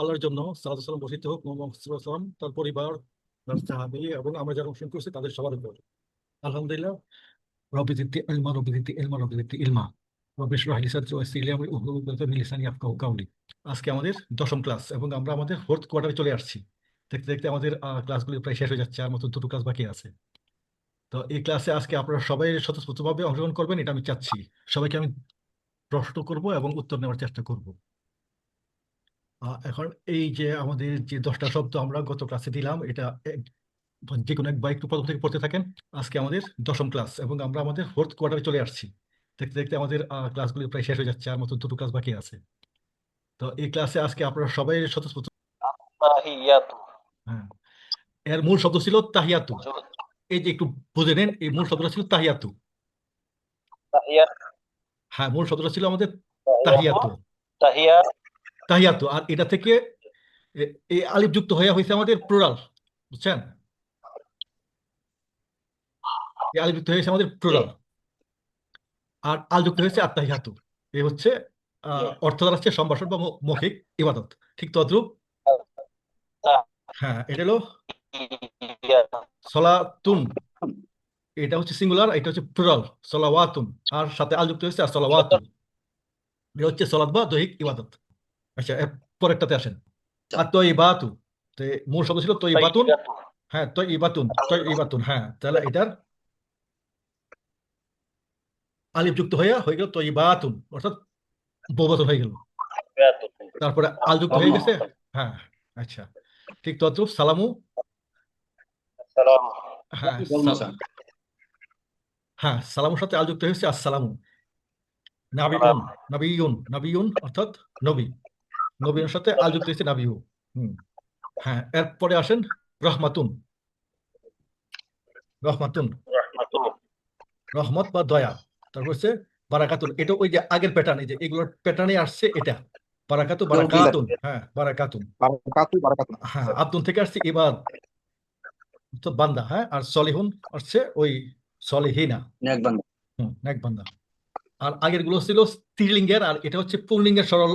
আল্লাহর জন্য সালাম বর্ষিত হোক, মোহাম্মদ তার পরিবার, তার সাহাবী এবং আমরা যারা অনুসরণ করছি, তাদের সবার উপর। আলহামদুলিল্লাহ জিদ্দি ইলমা। জিদ্দি ইলমা জিদ্দি ইলমা কাওলি আজকে আমাদের দশম ক্লাস এবং আমরা আমাদের ফোর্থ কোয়ার্টারে চলে আসছি। দেখতে দেখতে আমাদের ক্লাসগুলি প্রায় শেষ হয়ে যাচ্ছে, আর মাত্র দুটো ক্লাস বাকি আছে। তো এই ক্লাসে আজকে আপনারা সবাই স্বতঃস্ফূর্তভাবে অংশগ্রহণ করবেন, এটা আমি চাচ্ছি। সবাইকে আমি প্রশ্ন করব এবং উত্তর নেওয়ার চেষ্টা করব। এখন এই যে আমাদের যে দশটা শব্দ আমরা গত ক্লাসে দিলাম এটা এক- যে কোনো এক বা একটু প্রথম থেকে পড়তে থাকেন আজকে আমাদের দশম ক্লাস এবং আমরা আমাদের ফোর্থ কোয়ার্টারে চলে আসছি। দেখতে দেখতে আমাদের ক্লাসগুলি প্রায় শেষ হয়ে যাচ্ছে আর মাত্র দুটো ক্লাস বাকি আছে। তো এই ক্লাসে আজকে আপনারা সবাই স্বতঃস্ফূর্ত তাহিয়াতু হ্যাঁ। এর মূল শব্দ ছিল তাহিয়াতু। এই যে একটু বুঝে নেন এই মূল শব্দটা ছিল তাহিয়াতু। হ্যাঁ মূল শব্দটা ছিল আমাদের তাহিয়াতু তাহিয়া তাহিয়াতু আর এটা থেকে এই আলিফ যুক্ত হয়ে হয়েছে আমাদের প্লুরাল বুঝছেন? এই আলিফ যুক্ত হয়েছে আমাদের প্লুরাল আর আল যুক্ত হয়েছে আত্মাহিয়াতু এই হচ্ছে অর্থ দাঁড়াচ্ছে সম্ভাষণ বা মৌখিক ইবাদত। ঠিক তদ্রুপ? হ্যাঁ এটা হলো সলাতুন। এটা হচ্ছে সিঙ্গুলার এটা হচ্ছে প্লুরাল সলাওয়াতুন। আর সাথে আল যুক্ত হয়েছে আর সলাওয়াতুন। এটা হচ্ছে সলাত বা দৈহিক ইবাদত। আচ্ছা পরেরটাতে আসেন। আর তৈবাতু তো মূল শব্দ ছিল তাহিয়াতু হ্যাঁ তৈবাতুন তৈবাতুন হ্যাঁ। তাহলে এটার আলিফ যুক্ত হয়ে হয়ে গেল তৈবাতুন অর্থাৎ হয়ে গেল। তারপরে আল যুক্ত হয়ে গেছে? হ্যাঁ আচ্ছা। ঠিক তদ্রুপ সালামু। সালাম। হ্যাঁ হ্যাঁ সালামুর সাথে আল যুক্ত হয়েছে আসসালামু। নাবিউন নাবিউন নাবিউন অর্থাৎ নবী। নবীর সাথে আল যুক্ত হয়েছে নাবিউ হুম। হ্যাঁ এরপরে আসেন রহমাতুন। রহমাতুন। রহমত বা দয়া। তারপর হচ্ছে বারাকাতুন। এটা ওই যে আগের প্যাটার্ন এই যে এগুলোর প্যাটার্নে আসছে এটা। বারাকাতু বারাকাতুন। হ্যাঁ বারাকাতুন। বারাকাতু বারাকাতু হ্যাঁ আব্দুন থেকে আসছে ইবাদ তো বান্দা হ্যাঁ আর সলিহুন আসছে ওই সলিহিনা। নেক বান্দা হুম নেক বান্দা আর আগেরগুলো ছিল স্ত্রীলিঙ্গের আর এটা হচ্ছে পুল্লিঙ্গের সরল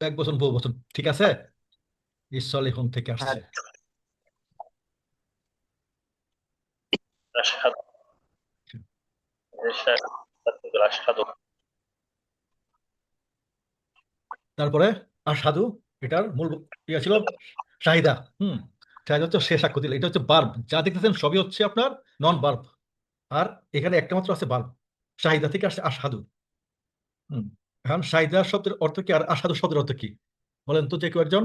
এক বচন বহু বছর, ঠিক আছে? এই সলিহুন থেকে আসছে। তারপরে আসাদু এটার মূল ইয়া ছিল শাহিদা, হুম। শাহিদা হচ্ছে সে সাক্ষ্য দিল, এটা হচ্ছে বার্ব যা দেখতেছেন সবই হচ্ছে আপনার নন বার্ব আর এখানে একটা মাত্র আছে বার্ব চাহিদা থেকে আসছে আর সাধু হুম। এখন শাহিদা শব্দের অর্থ কি আর আসাদু শব্দের অর্থ কি? বলেন তো যে কেউ একজন।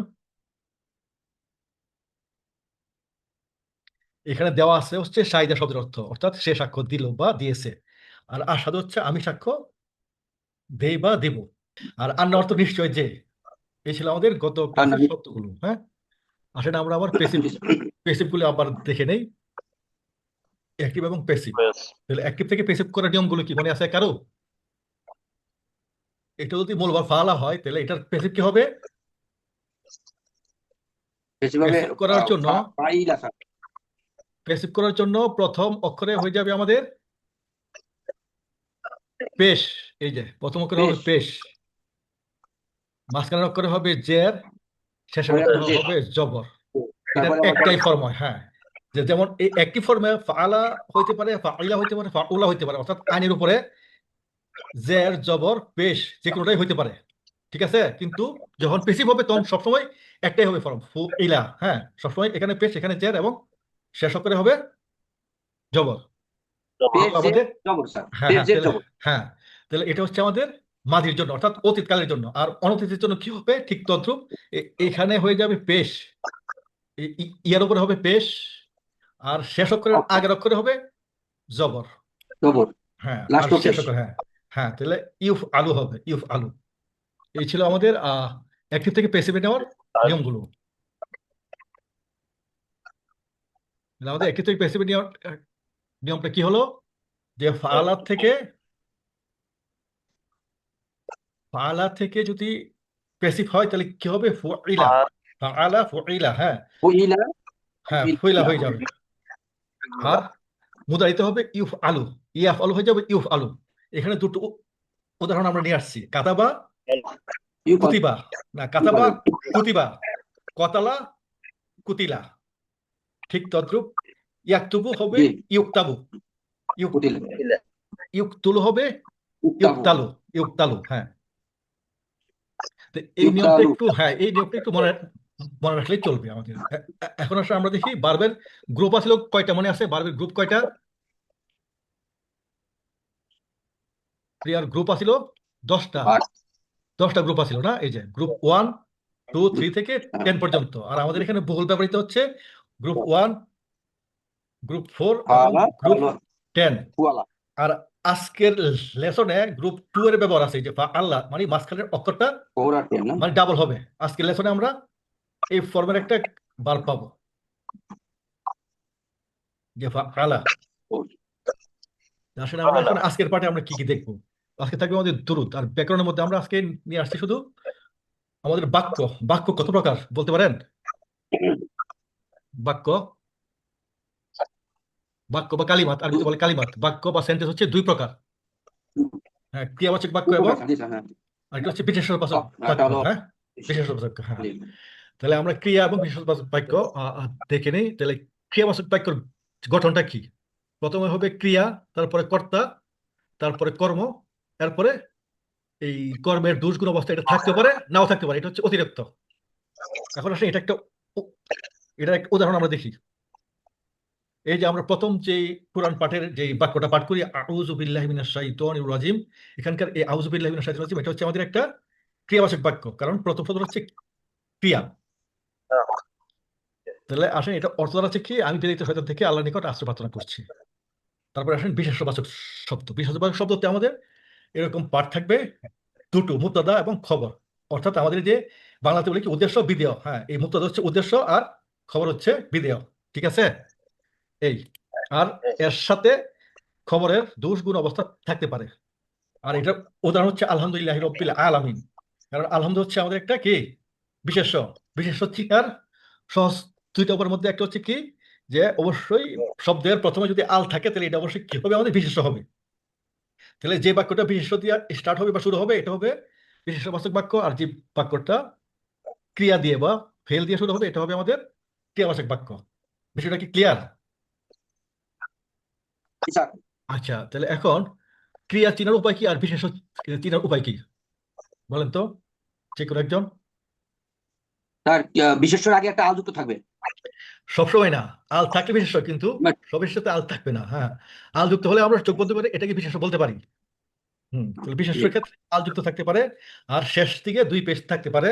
এখানে দেওয়া আছে হচ্ছে শাহিদা শব্দের অর্থ অর্থাৎ সে সাক্ষ্য দিল বা দিয়েছে। আর আসাদু হচ্ছে আমি সাক্ষ্য দেই বা দেব। আর আন্না অর্থ নিশ্চয় যে। এই ছিল আমাদের গত শব্দগুলো হ্যাঁ? আসেন আমরা আবার পেসিভ পেসিভগুলো আবার দেখে নেই। অ্যাক্টিভ এবং পেসিভ তাহলে অ্যাক্টিভ থেকে পেসিভ করার নিয়মগুলো কি মনে আছে কারও? এটা যদি মূল ফালা হয় তাহলে এটার পেসিভ কি হবে? Passive করার জন্য পেসিভ করার জন্য প্রথম অক্ষরে হয়ে যাবে আমাদের পেশ এই যে প্রথম অক্ষরে হবে পেশ। মাঝখানের অক্ষরে হবে জের শেষের অক্ষরে হবে জবর। আবার একটাই ফর্ম হয় হ্যাঁ। যে যেমন এই একই ফর্মে ফালা হইতে পারে ফাইলা হইতে পারে ফাউলা হইতে পারে অর্থাৎ আইনের উপরে। জের জবর পেশ যে কোনোটাই হইতে পারে। ঠিক আছে? কিন্তু যখন পেসিভ হবে তখন সবসময় একটাই হবে ফর্ম ফু ইলা হ্যাঁ? সবসময় এখানে পেশ এখানে জের এবং শেষ অক্ষরে হবে জবর। আমাদের হ্যাঁ হ্যাঁ তাহলে জবর। হ্যাঁ তাহলে এটা হচ্ছে আমাদের মাঝির জন্য অর্থাৎ অতীতকালের জন্য। আর অনতীতের জন্য কি হবে? ঠিক তদ্রুপ এখানে হয়ে যাবে পেশ। ই- ইয়ার উপরে হবে পেশ আর শেষ অক্ষরের আগের অক্ষরে হবে জবর। জবর। হ্যাঁ শেষ। অক্ষর হ্যাঁ। হ্যাঁ তাহলে ইউফ আলু হবে ইউফ আলু। এই ছিল আমাদের আহ অ্যাক্টিভ থেকে পেসিভে নেওয়ার নিয়মগুলো। আমাদের অ্যাক্টিভ থেকে পেসিভে নেওয়ার নিয়মটা কি হলো? যে ফালাত থেকে ফালা থেকে যদি পেসিভ হয় তাহলে কি হবে? ফুইলা। ফাআলা ফুইলা হ্যাঁ। ফুইলা। হ্যাঁ। ফুইলা হয়ে যাবে। আর মুদারিতে হবে ইউফ আলু। ইয়াফ আলু হয়ে যাবে ইউফ আলু। এখানে দুটো উদাহরণ আমরা নিয়ে আসছি। কাতাবা কুতিবা। না কাতাবা কুতিবা। কতালা কুতিলা। ঠিক তদ্রুপ ইয়াকতুবু হবে। ইউক্তাবু। ইউক হবে ইউক্তালু ইউক্তালু হ্যাঁ। এই নিয়মটা একটু হ্যাঁ এই নিয়মটা একটু মনে মনে রাখলেই চলবে আমাদের। এখন আসলে আমরা দেখি বার্বের গ্রুপ আছিল কয়টা? মনে আছে? বার্বের গ্রুপ কয়টা? ক্রিয়ার গ্রুপ আছিল দশটা। দশটা গ্রুপ আছিল না? এই যে গ্রুপ ওয়ান টু থ্রি থেকে টেন পর্যন্ত। আর আমাদের এখানে বহুল ব্যবহৃত হচ্ছে group one group four group ten আর আজকের লেসনে গ্রুপ টু এর ব্যবহার আছে যে আল্লাহ মানে মাঝখানের অক্ষরটা মানে ডাবল হবে। আজকের লেসনে আমরা এই ফর্মের একটা বার পাবো। যে ফা আলা আসলে আমরা এখন আজকের পাঠে আমরা কি কি দেখব? আজকে থাকবে আমাদের দুরুদ। আর ব্যাকরণের মধ্যে আমরা আজকে নিয়ে আসছি শুধু আমাদের বাক্য। বাক্য কত প্রকার বলতে পারেন? বাক্য। বাক্য বা কালিমাত আর বলে কালিমাত। বাক্য বা সেন্টেন্স হচ্ছে দুই প্রকার। হ্যাঁ ক্রিয়াবাচক বাক্য এবং হ্যাঁ। আর হচ্ছে বাক্য হ্যাঁ? হ্যাঁ। তাহলে আমরা ক্রিয়া এবং বিশেষণবাচক বাক্য দেখে নেই। তাহলে ক্রিয়াবাচক বাক্যর গঠনটা কি? প্রথমে হবে ক্রিয়া তারপরে কর্তা তারপরে কর্ম এরপরে এই কর্মের দুষ্গুণ অবস্থা এটা থাকতে পারে, নাও থাকতে পারে, এটা হচ্ছে অতিরিক্ত। এখন আসলে এটা একটা এটা একটা উদাহরণ আমরা দেখি। এই যে আমরা প্রথম যে কোরআন পাঠের যে বাক্যটা পাঠ করি, আউযু বিল্লাহি মিনাশ রাজিম এখানকার এই আউযু বিল্লাহি মিনাশ রাজিম এটা হচ্ছে আমাদের একটা ক্রিয়াবাচক বাক্য, কারণ প্রথম প্রথম হচ্ছে ক্রিয়া। তাহলে আসেন, এটা অর্থ হচ্ছে কি? আমি প্রেরিত শয়তান থেকে আল্লাহ নিকট আশ্রয় প্রার্থনা করছি। তারপরে আসেন বিশেষবাচক শব্দ। বিশেষবাচক হচ্ছে আমাদের এরকম পাঠ থাকবে দুটো মুক্তাদা এবং খবর। অর্থাৎ আমাদের যে বাংলাতে বলি কি উদ্দেশ্য বিদেয় হ্যাঁ এই মুক্তাদা হচ্ছে উদ্দেশ্য আর খবর হচ্ছে বিদেয় ঠিক আছে? এই, আর এর সাথে খবরের দোষ গুণ অবস্থা থাকতে পারে। আর এটা উদাহরণ হচ্ছে আলহামদুলিল্লাহ রব্বিল আলামিন। কারণ আলহামদুল হচ্ছে আমাদের একটা কি? বিশেষ বিশেষ হচ্ছে আর সহজ দুইটা উপর মধ্যে একটা হচ্ছে কি? যে অবশ্যই শব্দের প্রথমে যদি আল থাকে, তাহলে এটা অবশ্যই কি হবে? আমাদের বিশেষ হবে। তাহলে যে বাক্যটা বিশেষ দিয়ে স্টার্ট হবে বা শুরু হবে এটা হবে বিশেষবাচক বাক্য আর যে বাক্যটা ক্রিয়া দিয়ে বা ফেল দিয়ে শুরু হবে এটা হবে আমাদের ক্রিয়াবাচক বাক্য। বিষয়টা কি ক্লিয়ার আচ্ছা। তাহলে এখন ক্রিয়া চিনার উপায় কি আর বিশেষ চিনার উপায় কি? বলেন তো যে কোনো একজন। স্যার আহ, আগে একটা আল যুক্ত থাকবে। সবসময় না। আল থাকলে বিশেষ কিন্তু সাথে আল থাকবে না হ্যাঁ। আল যুক্ত হলে আমরা চোখ বলতে পারি এটাকে বিশেষ বলতে পারি। হুম বিশেষ ক্ষেত্রে আল যুক্ত থাকতে পারে আর শেষ দিকে দুই পেশ থাকতে পারে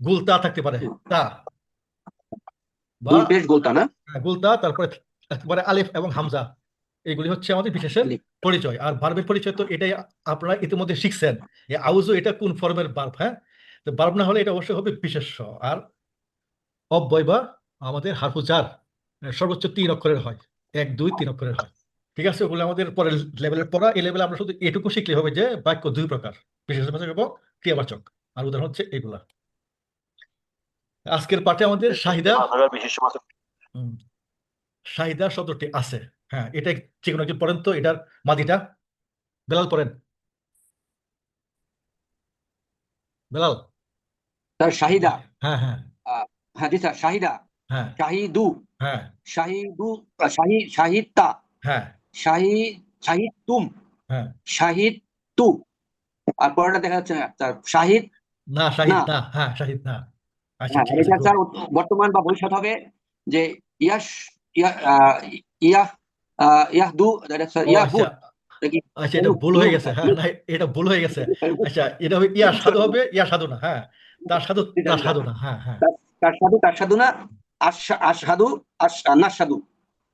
গুলতা থাকতে পারে তা। বা গোলতা না? হ্যাঁ, গুলতা তারপরে আলিফ এবং হামজা এগুলি হচ্ছে আমাদের বিশেষের পরিচয়। আর ভার্বের পরিচয় তো এটাই আপনারা ইতিমধ্যে শিখছেন এই আউজু এটা কোন ফর্মের ভার্ব হ্যাঁ? তো ভার্ব না হলে এটা অবশ্যই হবে বিশেষ্য আর অব্যয় বা আমাদের হারফুজার সর্বোচ্চ তিন অক্ষরের হয়। এক দুই তিন অক্ষরের হয়। ঠিক আছে? ওগুলো আমাদের পরের লেভেলের পড়া। এই লেভেলে আমরা শুধু এটুকু শিখলে হবে যে বাক্য দুই প্রকার। বিশেষবাচক এবং ক্রিয়াবাচক। আর উদাহরণ হচ্ছে এইগুলা। আজকের পাঠে আমাদের শাহিদা শাহিদা শব্দটি আছে। হ্যাঁ এটা যে কোনো একজন পড়েন তো এটার মাদিটা। বেলাল পড়েন। বেলাল। স্যার শাহিদা। হ্যাঁ হ্যাঁ। হ্যাঁ জি স্যার শাহিদা। হ্যাঁ শাহিদু। হ্যাঁ। শাহিদু শাহি শাহিদতা হ্যাঁ। শাহি শাহিদ তুম হ্যাঁ। শাহিদ তু আর দেখা যাচ্ছে না শাহিদ? না শাহিদ। না। হ্যাঁ শাহিদ। না আচ্ছা হ্যাঁ ঠিক এটা স্যার বর্তমান বা ভবিষ্যৎ হবে যে ইয়াস ইয়া ইয়া ইয়াহদু ইয়াহুদ আচ্ছা। আচ্ছা এটা ভুল হয়ে গেছে। হ্যাঁ না এটা ভুল হয়ে গেছে। আচ্ছা এটা হবে ইয়া সাধু হবে ইয়া সাধু না হ্যাঁ তার সাধু তার সাধু না হ্যাঁ হ্যাঁ। তার সাধু তার সাধু না আশহাদু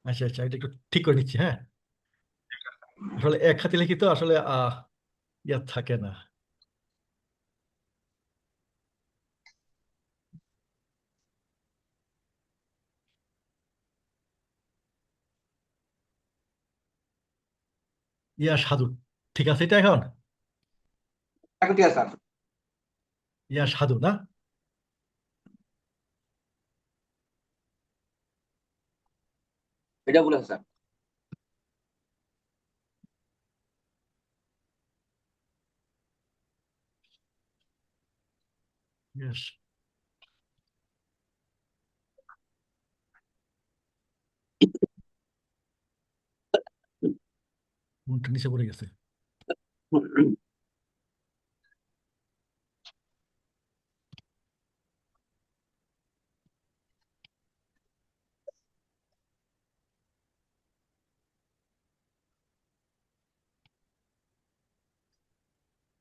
আচ্ছা আচ্ছা এটা একটু ঠিক করে নিচ্ছি হ্যাঁ? আসলে এক হাতে লিখিত আসলে আহ ইয়া থাকে না। ইয়া সাধু ঠিক আছে এটা এখন? এখন ঠিক আছে স্যার। ইয়া সাধু না? এটা বলে স্যার Yes. নিচে পড়ে গেছে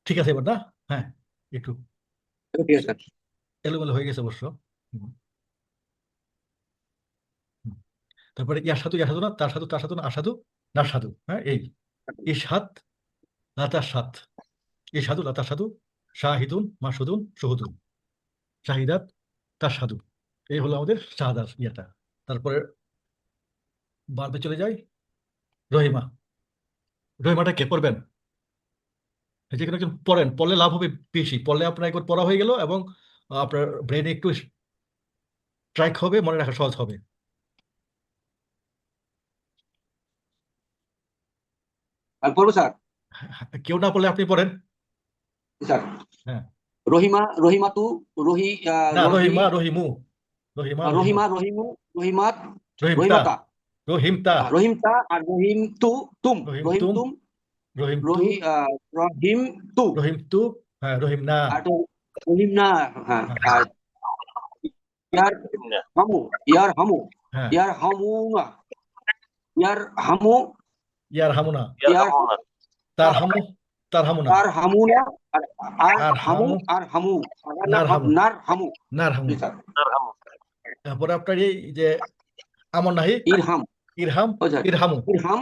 ঠিক আছে এবার না? হ্যাঁ একটু। এলোমেলো হয়ে গেছে অবশ্য। তারপরে ইয়া সাধু ইয়া সাধু না? তার সাধু তার সাধু না? আসাধু না সাধু হ্যাঁ এই। ইসাদ লাতার সাত ইসাদু লাতার সাধু শাহিদুন মাসুদুন শহুদুন। শাহিদাত তার সাধু। এই হলো আমাদের শাহাদার ইয়েটা। তারপরে বারবে চলে যাই। রহিমা। রহিমাটা কে পড়বেন? এই যে কোনো একজন পড়েন পড়লে লাভ হবে বেশি। পড়লে আপনার একবার পড়া হয়ে গেল এবং আপনার ব্রেনে একটু স্ট্রাইক হবে মনে রাখা সহজ হবে। পড়ব স্যার? কেউ না পড়লে আপনি পড়েন। স্যার হ্যাঁ। রহিমা রহিমাতু রহি রহি- রহিমা রহিমু। রহিমা রহিমা। রহিমু রহিমাত রহিমতা। রহিমতা। রহিমতা আর রহিম তু তুম। রহিম রহিম তুম রহিম রহি রহিম তু রহিম তু হ্যাঁ রহিম না রহিম না হ্যাঁ ইয়ার হামু ইয়ার হামু ইয়ার হামু ইয়ার হামু ইয়ার হামু না তার হামু তার হামু না আর হামু না আর হামু আর হামু নার হামু নার হামু নার হামু তারপরে আপনার এই যে আমর নাহি ইরহাম ইরহাম ইরহামু ইরহাম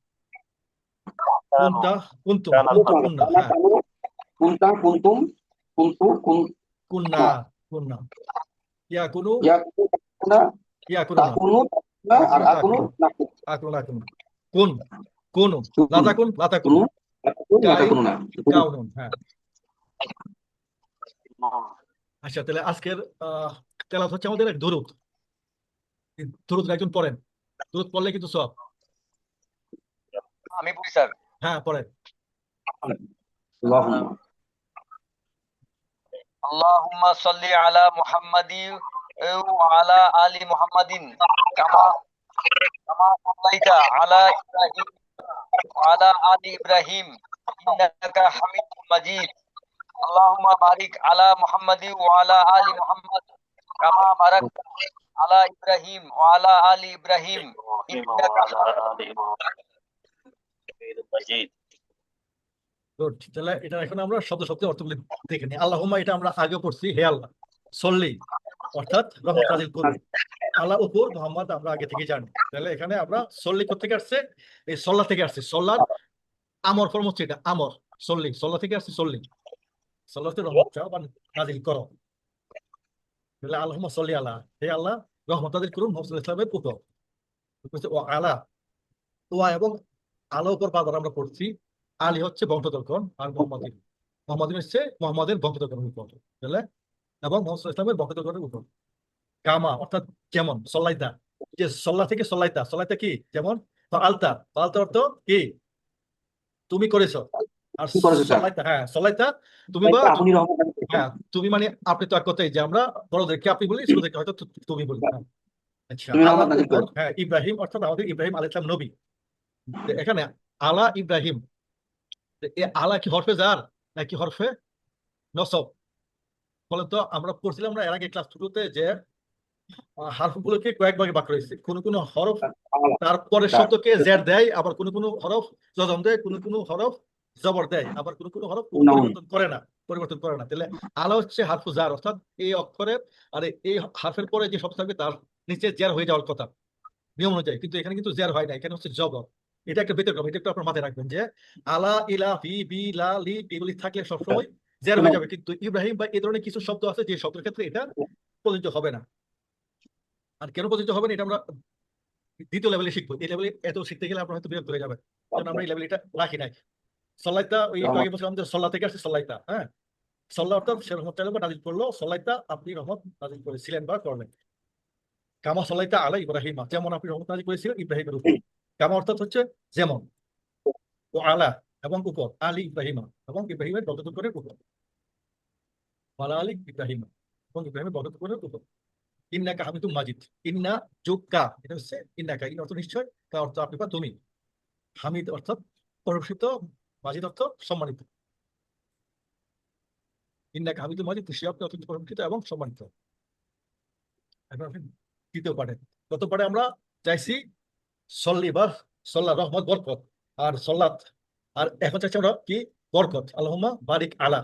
كانوا কুন্তা কুন্তুম কানা। কুন্তা কুন্না কানা হ্যাঁ কানু কুনতা কুনতুম কুনতু কুন কুন্না কুন্না ইয়া কুনু ইয়া কুনা ইয়া কুনু না তাকুনু না আর আকুনু না আকুন আকুন কুন কুনু কুনু লাতাকুন লাতাকুন কুনু তাকুনু না কাই- তাকুনু না কাউনুন হ্যাঁ نون আচ্ছা তাহলে আজকের আহ তেলাত হচ্ছে আমাদের এক দরুদ দরুদ একজন পড়েন দরুদ পড়লে কিন্তু সব আমি পড়ি স্যার হ্যাঁ পড়েন আল্লাহুম্মা اللهم صل على محمد وعلى آل محمد كما كما صليت على إبراهيم وعلى آل إبراهيم إنك حميد مجيد اللهم بارك على محمد وعلى آل محمد كما باركت على إبراهيم وعلى آل إبراهيم إنك حميد مجيد গুড তাহলে এটা এখন আমরা শব্দ শব্দ দেখে এটা আমরা আগে পড়ছি, হে আল্লাহ। সল্লি, অর্থাৎ রহমত আল্লাহ উপর মোহাম্মদ আমরা আগে থেকে জানি। তাহলে এখানে আমরা সল্লি থেকে আসছে? এই সল্লা থেকে আসছে। সল্লার আমর ফর্ম হচ্ছে এটা, আমর, সল্লি। সল্লা থেকে আসছে সল্লি। সল্লাতে রহমত চাও, বা করো। তাহলে আল্লাহুম্মা সল্লি আলা। হে আল্লাহ, রহমত নাজিল করুন, মোহাম্মদ উপর ও আলা। ওয়া এবং আলা উপর বারবার আমরা পড়ছি। আলী হচ্ছে বংশধরগণ আর মোহাম্মদিন মোহাম্মদিন হচ্ছে মোহাম্মদের বংশধরগণের উপর? বুঝলে? এবং মোহাম্মদ ইসলামের বংশধরগণের উপর? কামা অর্থাৎ যেমন সল্লাইতা। যে সল্লা থেকে সল্লাইতা। সল্লাইতা কি? যেমন আলতা আলতা অর্থ কি? তুমি করেছ। আর সল্লাইতা হ্যাঁ সল্লাইতা তুমি বা। হ্যাঁ তুমি মানে আপনি তো এক কথাই যে আমরা বড়দেরকে আপনি বলি ছোটদেরকে হয়তো তুমি বলি হ্যাঁ। আচ্ছা। হ্যাঁ ইব্রাহিম অর্থাৎ আমাদের ইব্রাহিম আলাইহিস সালাম নবী। এখানে আলা ইব্রাহিম এ আলা কি হরফে জার নাকি হরফে নসব? বলেন তো আমরা পড়ছিলাম না এর আগে ক্লাস টুতে যে হারফগুলোকে কয়েক ভাগে ভাগ করেছে। কোন কোন হরফ তারপরে শব্দকে জের দেয় আবার কোন কোন হরফ জজম দেয় কোন কোন হরফ জবর দেয় আবার কোন কোন হরফ পরিবর্তন করে না পরিবর্তন করে না। তাহলে আলা হচ্ছে হারফু জার অর্থাৎ এই অক্ষরের আর এই হারফের পরে যে শব্দ থাকবে তার নিচে জের হয়ে যাওয়ার কথা নিয়ম অনুযায়ী। কিন্তু এখানে কিন্তু জের হয় না এখানে হচ্ছে জবর। এটা একটা ব্যতিক্রম এটা একটু আপনার মাথায় রাখবেন যে আলা ইলা ফি বি লা লি এগুলি থাকলে সবসময় জের হয়ে যাবে। কিন্তু ইব্রাহিম বা এই ধরনের কিছু শব্দ আছে যে শব্দের ক্ষেত্রে এটা প্রযোজ্য হবে না। আর কেন প্রযোজ্য হবে না এটা আমরা দ্বিতীয় লেভেলে শিখব। এই লেভেলে এত শিখতে গেলে আপনার হয়তো বিরক্ত হয়ে যাবে কারণ আমরা এই লেভেলে এটা রাখি নাই। সল্লাইতা ওই আগে বলছিলাম যে সল্লা থেকে আসছে সল্লাইতা হ্যাঁ? সল্লাহ অর্থাৎ সে রহমত তাআলা নাজিল করল সল্লাইতা আপনি রহমত নাজিল করেছিলেন বা করলেন। কামা সল্লাইতা আলা ইব্রাহিমা যেমন আপনি রহমত নাজিল করেছিলেন ইব্রাহিমের উপর। কামা অর্থাৎ হচ্ছে যেমন, ও আলা এবং উপর আলী ইব্রাহিমা এবং ইব্রাহিমের বদতুকরের উপর ওয়ালা আলী ইব্রাহিমা এবং ইব্রাহিমের বদতুকরের উপর ইন্নাকা হামিদুম মাজিদ, ইন্না যোগ কা এটা হচ্ছে ইন্নাকা, ইন অর্থ নিশ্চয়, কা অর্থ আপনি বা তুমি। হামিদ অর্থাৎ প্রশংসিত মাজিদ অর্থ সম্মানিত। ইন্নাকা হামিদুম মাজিদ, সে আপনি অত্যন্ত প্রশংসিত এবং সম্মানিত। এখন আপনি তৃতীয় পাঠে গত পাঠে আমরা চাইছি সল্লি বা সল্লা রহমত বরকত। আর সল্লাত, আর এখন চাইছি আমরা কি? বরকত। আল্লাহুম্মা বারিক আলা।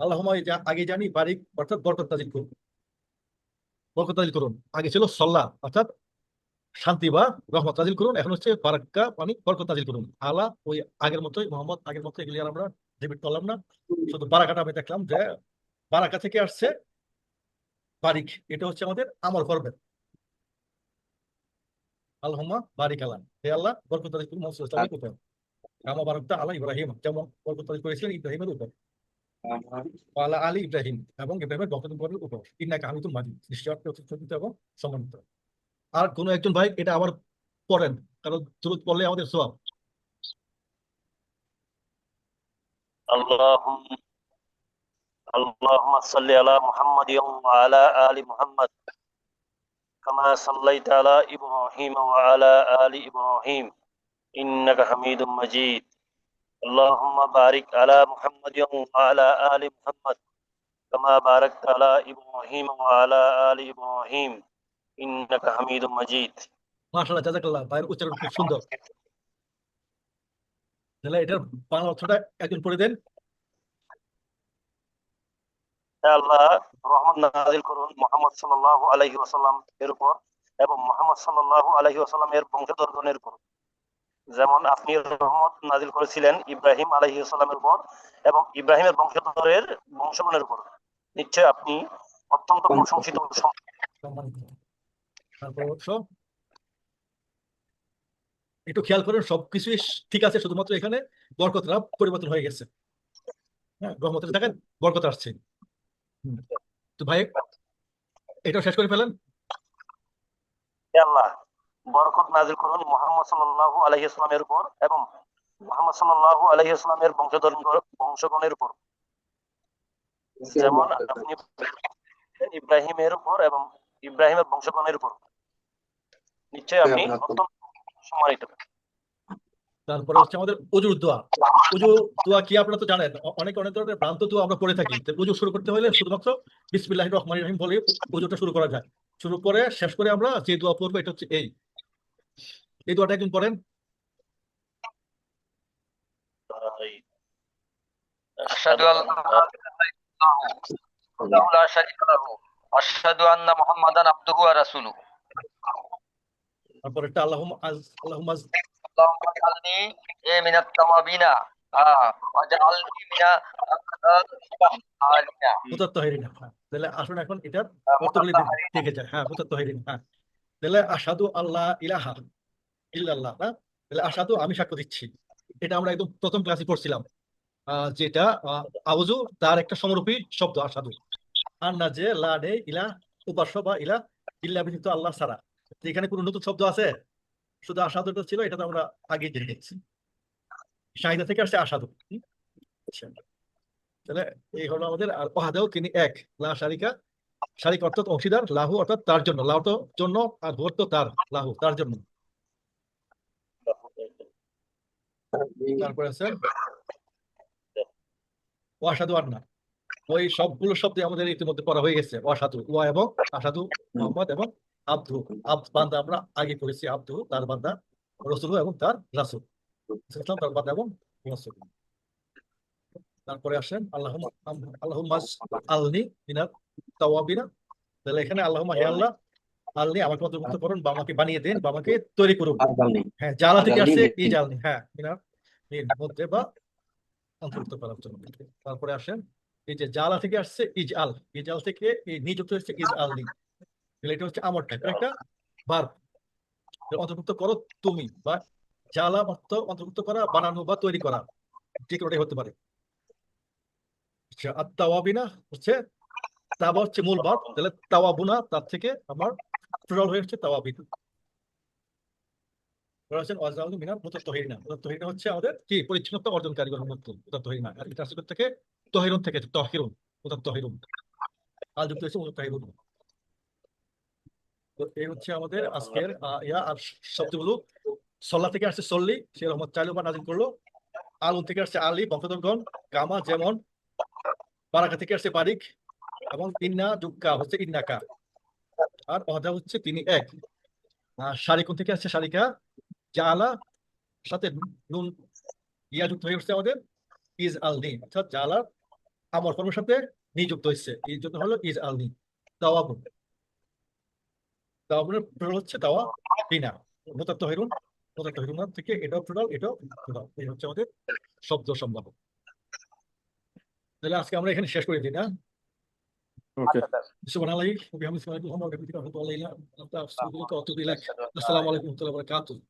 আল্লাহুম্মা এই যা- আগে জানি বারিক অর্থাৎ বরকত নাজিল করুন। বরকত নাজিল করুন। আগে ছিল সল্লা, অর্থাৎ শান্তি বা রহমত নাজিল করুন। এখন হচ্ছে বারাক্কা মানে বরকত নাজিল করুন। আলা, ওই আগের মতোই, মোহাম্মদ আগের মতো এগুলি আমরা রিপিট করলাম না। শুধু বারাকাটা আমি দেখলাম যে বারাকা থেকে আসছে বারিক। এটা হচ্ছে আমাদের আমল করবেন। আল্লাহুম্মা বারিক আলা হে আল্লাহ বরকত নাজিল করুন মোহাম্মদ সাল্লাল্লাহু আলাইহি ওয়াসাল্লামের উপর কামা বারাকতা আলা ইব্রাহিম যেমন বরকত নাজিল করেছিলেন ইব্রাহিমের উপর আলা আলী ইব্রাহিম এবং ইব্রাহিমের বংশধরের উপর ইন্নাকা হামিদুম মাজিদ নিশ্চয় আপনি অত্যন্ত সম্মানিত এবং সম্মানিত আর কোন একজন ভাই এটা আবার পড়েন কারণ দ্রুত পড়লে আমাদের সওয়াব اللهم اللهم صل على محمد وعلى آل محمد كما صليت على إبراهيم وعلى آل إبراهيم إنك حميد مجيد اللهم بارك على محمد وعلى آل محمد كما باركت على إبراهيم وعلى آل إبراهيم إنك حميد مجيد মাশাআল্লাহ জাযাকাল্লাহ ভাইয়ের উচ্চারণ খুব সুন্দর তাহলে এটার বাংলা অর্থটা একজন পড়ে দেন হে আল্লাহ, রহমত নাজিল করুন মোহাম্মদ আলাইহি ওয়াসাল্লাম এর উপর এবং মোহাম্মদ সাল্লাল্লাহু আলাইহি ওয়াসাল্লামের বংশধরগণের উপর। যেমন আপনি রহমত নাজিল করেছিলেন ইব্রাহিম ওয়াসাল্লামের উপর এবং ইব্রাহিমের বংশধরের বংশগণের উপর। নিশ্চয় আপনি অত্যন্ত প্রশংসিত একটু খেয়াল করেন, সবকিছুই ঠিক আছে, শুধুমাত্র এখানে বরকতরা পরিবর্তন হয়ে গেছে। হ্যাঁ রহমতের দেখেন বরকত আসছে। তো ভাই এটাও শেষ করে ফেলেন? আল্লাহ বরকত নাজিল করুন মোহাম্মদ সাল্লাল্লাহু আলাইহি ওয়াসাল্লামের উপর এবং মোহাম্মদ সাল্লাল্লাহু আলাইহি ওয়াসাল্লামের বংশধর বংশগণের উপর। যেমন আপনি ইব্রাহিমের উপর এবং ইব্রাহিমের বংশগণের উপর। নিশ্চয় আপনি অত্যন্ত সম্মানিত তারপরে হচ্ছে আমাদের অজুর দোয়া। অজু দোয়া কি আপনারা তো জানেন অনেক অনেক ধরনের ভ্রান্ত দোয়া আমরা পড়ে থাকি। পুজো শুরু করতে হলে শুধুমাত্র বিসমিল্লাহ রহমান রহিম বলে অজুটা শুরু করা যায়। শুরু করে শেষ করে আমরা যে দোয়া পড়ব এটা হচ্ছে এই। এই দোয়াটা একদিন পড়েন। আশহাদু তারপরে اللهم اجعلني إيه من التوابين آه واجعلني من المتطهرين মুতাত্তাহিরিন হ্যাঁ তাহলে আসুন এখন এটার অর্থগুলি দে- দেখে যায় হ্যাঁ মুতাত্তাহিরিন হ্যাঁ তাহলে আসাদু আল্লাহ ইলাহা ইল্লাল্লাহ না তাহলে আসাদু আমি সাক্ষ্য দিচ্ছি এটা আমরা একদম প্রথম ক্লাসে পড়ছিলাম আহ, যেটা আহ, আউযু তার একটা সমরূপী শব্দ আসাদু আর না যে লা নেই ইলা উপাস্য বা ইলা ইল্লা ব্যতীত আল্লাহ ছাড়া তো এখানে কোনো নতুন শব্দ আছে শুধু আসাদুটা ছিল, এটা তো আমরা আগে গেছি শাহিদা থেকে আসছে আসাদু? আচ্ছা। তাহলে এই হলো আমাদের, আর ওয়াহদাহু, তিনি এক। লা শারিকা, শারিক অর্থাৎ অংশীদার, লাহু অর্থাৎ তার জন্য। লাহু তো জন্য, আর ভোট তো তার, লাহু, তার জন্য। তারপরে আছে ওয়াসাদু আন্না। ওই সবগুলো শব্দ আমাদের ইতিমধ্যে পড়া হয়ে গেছে ওয়াসাদু ওয়া এবং আসাদু মোহাম্মদ এবং আব্দু আব্দ বান্দা আমরা আগে করেছি আব্দু তার বান্দা রসুল এবং তার রাসুল। ইসলাম তার বান্দা এবং রাসুল। তারপরে আসেন আল্লাহ আল্লাহ আলনি মিনাত তাওয়াবিনা। তাহলে এখানে আল্লাহ হে আল্লাহ আলনি আমাকে অন্তর্ভুক্ত করুন বা আমাকে বানিয়ে দেন বা আমাকে তৈরি করুন। হ্যাঁ জালা থেকে আসছে নেই। এই জালনি হ্যাঁ মিনার মধ্যে বা অন্তর্ভুক্ত করার জন্য। তারপরে আসেন এই যে জালা থেকে আসছে ইজ আল ইজ আল থেকে এই নিযুক্ত হচ্ছে ইজ আল নি তাহলে এটা হচ্ছে আমার টাইপ একটা ভার্ব অন্তর্ভুক্ত করো তুমি বা অর্থ অন্তর্ভুক্ত করা বানানো বা তৈরি করা। যে কোনোটাই হতে পারে। আচ্ছা আর তাওয়াবিনা হচ্ছে তাওয়া হচ্ছে মূল তাহলে তাওয়াবুনা তার থেকে আমার প্লুরাল হয়ে হচ্ছে তাওয়াবিন। আমাদের কি? পরিচ্ছন্নতা অর্জনকারী আর থেকে তহিরুন থেকে তহিরুন। যুক্ত মুতাত্তাহিরুন। তো এই হচ্ছে আমাদের আজকের ইয়া, আর শব্দগুলো সল্লা থেকে আসছে সল্লি, সে রহমত চাইলো বা নাজিল করল। আলুন থেকে আসছে আলী, বংশধরগণ কামা যেমন, বারাকা থেকে আসছে বারিক, এবং ইন্না যুক্কা হচ্ছে ইন্নাকা। আর অদা হচ্ছে তিনি এক। আর শারিকুন থেকে আসছে শারিকা? জালা, সাথে নুন, ইয়া যুক্ত হয়ে উঠছে আমাদের, ইজ আল নি অর্থাৎ জালা, আমর কর্মের সাথে নিযুক্ত হচ্ছে এই জন্য হলো ইজ আল নি তাওয়াবুন তাওয়াবুনের প্রয়োগ হচ্ছে তাওয়া বিনা। থেকে এটাও প্লুরাল এটাও প্লুরাল এই হচ্ছে আমাদের শব্দ সম্ভাব্য। তাহলে আজকে আমরা এখানে শেষ করে দিই না? ওকে। সুবহানাল্লাহি ওয়া বিহামদিহি সুবহানাল্লাহি ওয়া বিহামদিহি ওয়া আলাইহি ওয়া সাল্লাম আসসালামু আলাইকুম ওয়া রাহমাতুল্লাহি ওয়া বারাকাতুহু